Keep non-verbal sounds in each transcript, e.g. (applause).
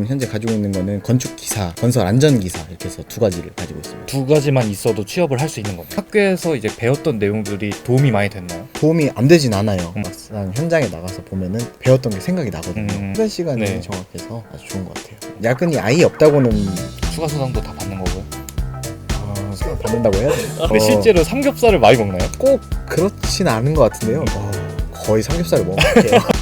음, 현재 가지고 있는 거는 건축 기사, 건설 안전 기사 이렇게 해서 두 가지를 가지고 있습니다. 두 가지만 있어도 취업을 할 수 있는 겁니다. 학교에서 이제 배웠던 내용들이 도움이 많이 됐나요? 도움이 안 되진 않아요. 음. 막상 현장에 나가서 보면은 배웠던 게 생각이 나거든요. 음. 수련 시간이 네. 정확해서 아주 좋은 것 같아요. 야근이 아예 없다고는 추가 수당도 다 받는 거고요. 어, 수련 받는다고 해야 돼요. 근데 실제로 삼겹살을 많이 먹나요? 꼭 그렇진 않은 것 같은데요. 어, 거의 삼겹살을 먹을게요. (laughs)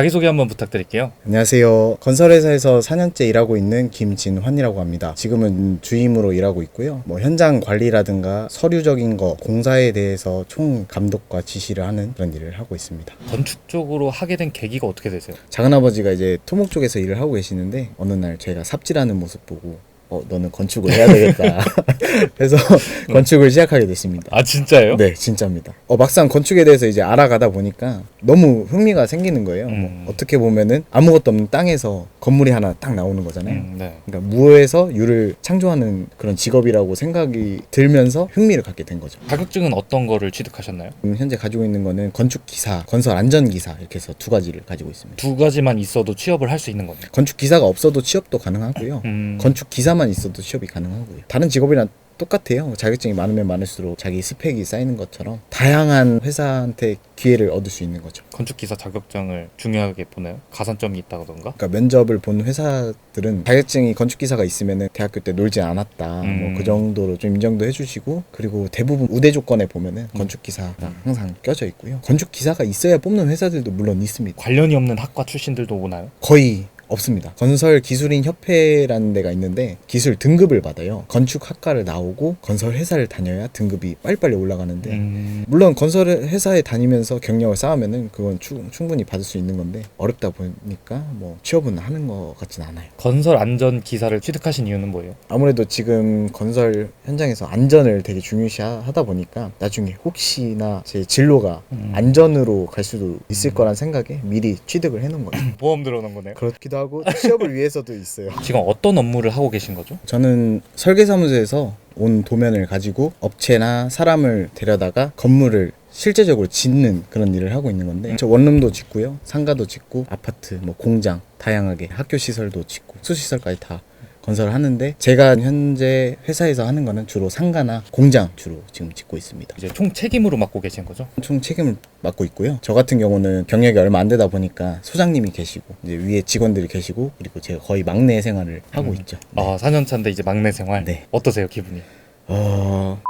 자기소개 한번 부탁드릴게요. 안녕하세요. 건설회사에서 4년째 일하고 있는 김진환이라고 합니다. 지금은 주임으로 일하고 있고요. 뭐 현장 관리라든가 서류적인 거, 공사에 대해서 총 감독과 지시를 하는 그런 일을 하고 있습니다. 건축 쪽으로 하게 된 계기가 어떻게 되세요? 작은아버지가 이제 토목 쪽에서 일을 하고 계시는데 어느 날 제가 삽질하는 모습 보고 어 너는 건축을 해야 되겠다. (laughs) 그래서 (laughs) 건축을 시작하게 됐습니다. 아 진짜요? 네, 진짜입니다. 어, 막상 건축에 대해서 이제 알아가다 보니까 너무 흥미가 생기는 거예요. 음. 뭐 어떻게 보면은 아무것도 없는 땅에서 건물이 하나 딱 나오는 거잖아요. 음, 네. 그러니까 무에서 유를 창조하는 그런 직업이라고 생각이 들면서 흥미를 갖게 된 거죠. 자격증은 어떤 거를 취득하셨나요? 지금 현재 가지고 있는 거는 건축 기사, 건설 안전 기사 이렇게 해서 두 가지를 가지고 있습니다. 두 가지만 있어도 취업을 할 수 있는 거네요. 건축 기사가 없어도 취업도 가능하고요. 음, 건축 기사만 있어도 취업이 가능하고요. 다른 직업이랑 똑같아요. 자격증이 많으면 많을수록 자기 스펙이 쌓이는 것처럼 다양한 회사한테 기회를 얻을 수 있는 거죠. 건축 기사 자격증을 중요하게 보나요? 가산점이 있다던가? 그러니까 면접을 본 회사들은 자격증이 건축 기사가 있으면 대학교 때 놀지 않았다. 음. 뭐그 정도로 좀 인정도 해주시고 그리고 대부분 우대 조건에 보면은 건축 기사가 항상 껴져 있고요. 건축 기사가 있어야 뽑는 회사들도 물론 있습니다. 관련이 없는 학과 출신들도 오나요? 거의 없습니다. 건설 기술인 협회라는 데가 있는데 기술 등급을 받아요. 건축 학과를 나오고 건설 회사를 다녀야 등급이 빨리빨리 올라가는데 음, 물론 건설 회사에 다니면서 경력을 쌓으면은 그건 추- 충분히 받을 수 있는 건데 어렵다 보니까 뭐 취업은 하는 것 같진 않아요. 건설 안전 기사를 취득하신 이유는 뭐예요? 아무래도 지금 건설 현장에서 안전을 되게 중요시하다 보니까 나중에 혹시나 제 진로가 음. 안전으로 갈 수도 있을 거란 생각에 미리 취득을 해놓은 거예요. (clears throat) 보험 들어놓은 거네요. 그렇기도 하고 취업을 위해서도 있어요. (laughs) 지금 어떤 업무를 하고 계신 거죠? 저는 설계사무소에서 온 도면을 가지고 업체나 사람을 데려다가 건물을 실제적으로 짓는 그런 일을 하고 있는 건데 저 원룸도 짓고요 상가도 짓고 아파트 뭐 공장 다양하게 학교 시설도 짓고 수시설까지 다 건설을 하는데 제가 현재 회사에서 하는 거는 주로 상가나 공장 주로 지금 짓고 있습니다 이제 총 책임으로 맡고 계신 거죠? 총 책임을 맡고 있고요 저 같은 경우는 경력이 얼마 안 되다 보니까 소장님이 계시고 이제 위에 직원들이 계시고 그리고 제가 거의 막내 생활을 하고 음. 있죠 네. 아 4년 차인데 이제 막내 생활. 네. 어떠세요 기분이? 어...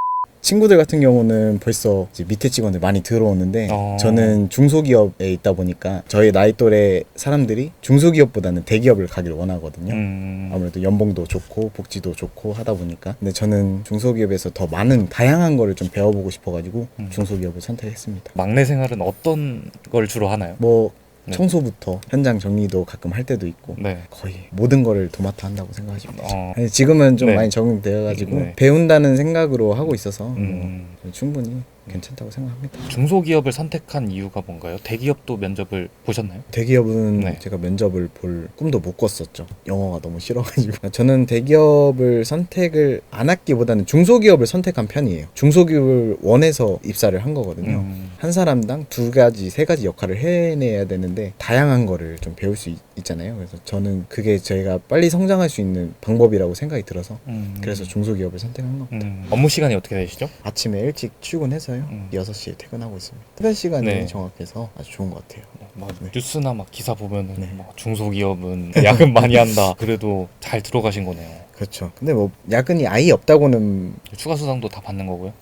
친구들 같은 경우는 벌써 이제 밑에 직원들 많이 들어오는데 어. 저는 중소기업에 있다 보니까 저희 나이 또래 사람들이 중소기업보다는 대기업을 가기를 원하거든요. 음, 아무래도 연봉도 좋고 복지도 좋고 하다 보니까 근데 저는 중소기업에서 더 많은 다양한 거를 좀 배워보고 싶어가지고 음. 중소기업을 선택했습니다. 막내 생활은 어떤 걸 주로 하나요? 뭐 네. 청소부터 현장 정리도 가끔 할 때도 있고 네. 거의 모든 거를 도맡아 한다고 생각하시면 되죠. 어, 아니, 지금은 좀 네. 많이 적응되어가지고 네. 배운다는 생각으로 하고 있어서 뭐 음, 충분히 괜찮다고 생각합니다. 중소기업을 선택한 이유가 뭔가요? 대기업도 면접을 보셨나요? 대기업은 네. 제가 면접을 볼 꿈도 못 꿨었죠. 영어가 너무 싫어가지고. (laughs) 저는 대기업을 선택을 안 했기보다는 중소기업을 선택한 편이에요. 중소기업을 원해서 입사를 한 거거든요. 음, 한 사람당 두 가지, 세 가지 역할을 해내야 되는데 다양한 거를 좀 배울 수 있, 잖아요 그래서 저는 그게 저희가 빨리 성장할 수 있는 방법이라고 생각이 들어서 음, 그래서 중소기업을 선택한 겁니다. 음, 업무 시간이 어떻게 되시죠? 아침에 일찍 출근해서요. 음. 6시에 퇴근하고 있습니다. 퇴근 시간이 네. 정확해서 아주 좋은 것 같아요. 막 네. 뉴스나 막 기사 보면은 네. 막 중소기업은 (laughs) 야근 많이 한다. 그래도 잘 들어가신 거네요. 그렇죠. 근데 뭐 야근이 아예 없다고는 추가 수당도 다 받는 거고요.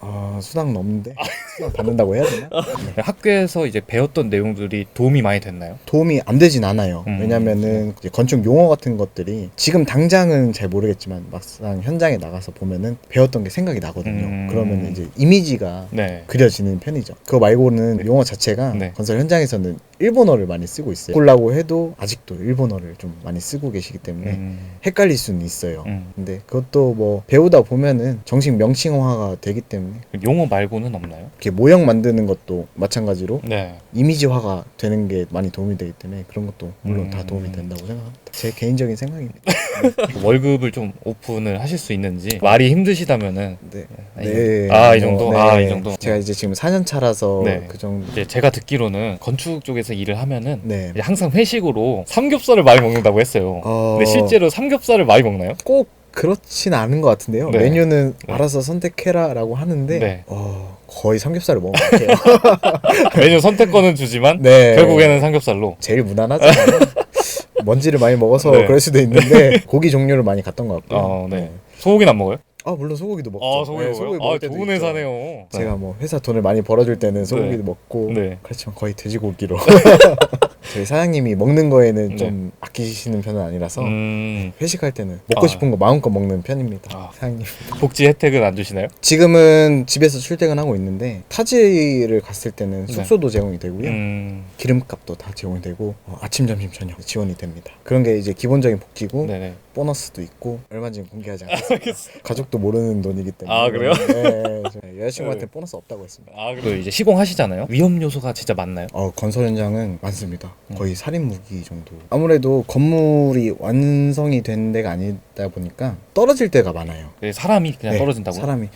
아, 수당 넘는데 수당 받는다고 해야 되나? 네, 학교에서 이제 배웠던 내용들이 도움이 많이 됐나요? 도움이 안 되진 않아요. 음. 왜냐면은 이제 건축 용어 같은 것들이 지금 당장은 잘 모르겠지만 막상 현장에 나가서 보면은 배웠던 게 생각이 나거든요. 음. 그러면 이제 이미지가 네. 그려지는 편이죠. 그거 말고는 용어 자체가 네. 건설 현장에서는 일본어를 많이 쓰고 있어요. 바꾸려고 해도 아직도 일본어를 좀 많이 쓰고 계시기 때문에 음, 헷갈릴 수는 있어요. 음. 근데 그것도 뭐 배우다 보면은 정식 명칭화가 되기 때문에 때문에 용어 말고는 없나요? 이렇게 모형 만드는 것도 마찬가지로 네. 이미지화가 되는 게 많이 도움이 되기 때문에 그런 것도 물론 음. 다 도움이 된다고 생각합니다. 제 개인적인 생각입니다. (laughs) 월급을 좀 오픈을 하실 수 있는지 말이 힘드시다면은 네. 아니, 네. 아, 이 뭐, 정도? 네. 아, 이 정도? 제가 이제 지금 4년 차라서 네. 그 정도. 이제 제가 듣기로는 건축 쪽에서 일을 하면은 네. 이제 항상 회식으로 삼겹살을 많이 먹는다고 했어요. 어, 근데 실제로 삼겹살을 많이 먹나요? 꼭 그렇진 않은 것 같은데요. 네. 메뉴는 네. 알아서 선택해라라고 하는데 네. 어, 거의 삼겹살을 먹은 것 같아요. (laughs) 메뉴 선택권은 주지만 네. 결국에는 삼겹살로. 제일 무난하죠. (laughs) 먼지를 많이 먹어서 네. 그럴 수도 있는데 고기 종류를 많이 갔던 것 같고요. 어, 네. 소고기는 안 먹어요? 아 물론 소고기도 먹죠. 아, 소고기 네, 먹어요? 먹을 아, 때도 좋은 있죠. 회사네요. 제가 뭐 회사 돈을 많이 벌어줄 때는 소고기도 네. 먹고 네. 그렇지만 거의 돼지고기로 (laughs) 저희 사장님이 먹는 거에는 네. 좀 아끼시는 편은 아니라서 음, 회식할 때는 먹고 아. 싶은 거 마음껏 먹는 편입니다 아. 사장님 복지 혜택은 안 주시나요? 지금은 집에서 출퇴근하고 있는데 타지를 갔을 때는 네. 숙소도 제공이 되고요 음, 기름값도 다 제공이 되고 어, 아침 점심 저녁 지원이 됩니다 그런 게 이제 기본적인 복지고 네네. 보너스도 있고 얼마인지 공개하지 않겠습니다 가족도 모르는 돈이기 때문에 아, 그래요? 네, 저 여자친구한테 네. 보너스 없다고 했습니다 아, 그리고 이제 시공하시잖아요. 위험 요소가 진짜 많나요? 어, 건설 현장은 많습니다. 음. 거의 살인 무기 정도. 아무래도 건물이 완성이 된 데가 아니다 보니까 떨어질 때가 많아요. 네, 사람이 그냥 네, 떨어진다고요? 사람이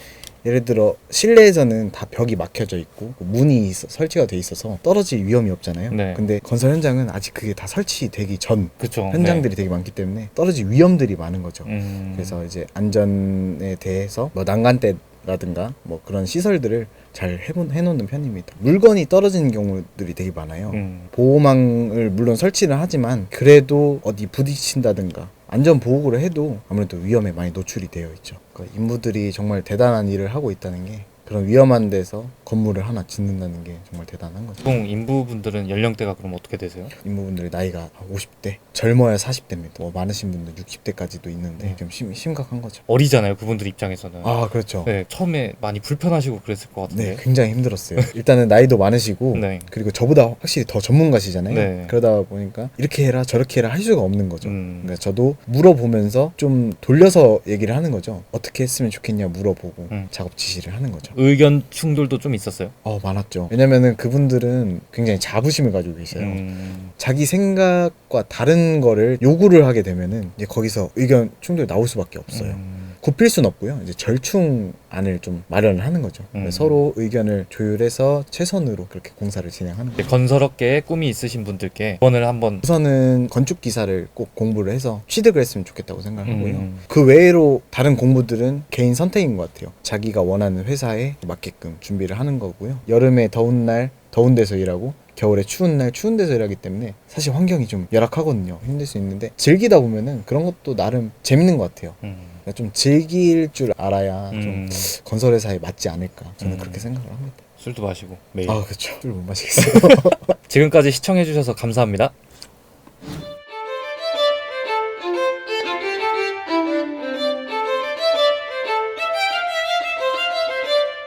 예를 들어 실내에서는 다 벽이 막혀져 있고 문이 있어- 설치가 돼 있어서 떨어질 위험이 없잖아요. 네. 근데 건설 현장은 아직 그게 다 설치되기 전 그쵸. 현장들이 되게 많기 때문에 떨어질 위험들이 많은 거죠. 네. 음, 그래서 이제 안전에 대해서 뭐 난간대 라든가 뭐 그런 시설들을 잘 해놓는 편입니다. 물건이 떨어지는 경우들이 되게 많아요. 음, 보호망을 물론 설치를 하지만 그래도 어디 부딪힌다든가 안전 보호구를 해도 아무래도 위험에 많이 노출이 되어 있죠. 그러니까 인부들이 정말 대단한 일을 하고 있다는 게 그런 위험한 데서 건물을 하나 짓는다는 게 정말 대단한 거죠. 보통 인부분들은 연령대가 그럼 어떻게 되세요? 인부분들의 나이가 50대, 젊어야 40대입니다. 뭐 많으신 분들 60대까지도 있는데 네. 좀 심, 심각한 거죠. 어리잖아요, 그분들 입장에서는. 아 그렇죠. 네, 처음에 많이 불편하시고 그랬을 것 네, 같은데. 굉장히 힘들었어요. (laughs) 일단은 나이도 많으시고 네. 그리고 저보다 확실히 더 전문가시잖아요. 네. 그러다 보니까 이렇게 해라 저렇게 해라 할 수가 없는 거죠. 음, 그러니까 저도 물어보면서 좀 돌려서 얘기를 하는 거죠. 어떻게 했으면 좋겠냐 물어보고 음. 작업 지시를 하는 거죠. 의견 충돌도 좀 있었어요. 어 많았죠. 왜냐면은 그분들은 굉장히 자부심을 가지고 계세요. 음, 자기 생각과 다른 거를 요구를 하게 되면은 이제 거기서 의견 충돌이 나올 수밖에 없어요. 음, 굽힐 순 없고요. 이제 절충안을 좀 마련을 하는 거죠. 음. 서로 의견을 조율해서 최선으로 그렇게 공사를 진행하는 거죠. 건설업계에 꿈이 있으신 분들께 조언을 한번 우선은 건축 기사를 꼭 공부를 해서 취득을 했으면 좋겠다고 생각하고요. 음. 그 외로 다른 공부들은 개인 선택인 것 같아요. 자기가 원하는 회사에 맞게끔 준비를 하는 거고요. 여름에 더운 날 더운 데서 일하고 겨울에 추운 날 추운 데서 일하기 때문에 사실 환경이 좀 열악하거든요. 힘들 수 있는데 즐기다 보면은 그런 것도 나름 재밌는 것 같아요. 음, 그러니까 좀 즐길 줄 알아야 좀 음, 건설 회사에 맞지 않을까 저는 음. 그렇게 생각을 합니다. 술도 마시고 매일. 아 그렇죠. (laughs) 술 못 마시겠어요. (laughs) 지금까지 시청해주셔서 감사합니다.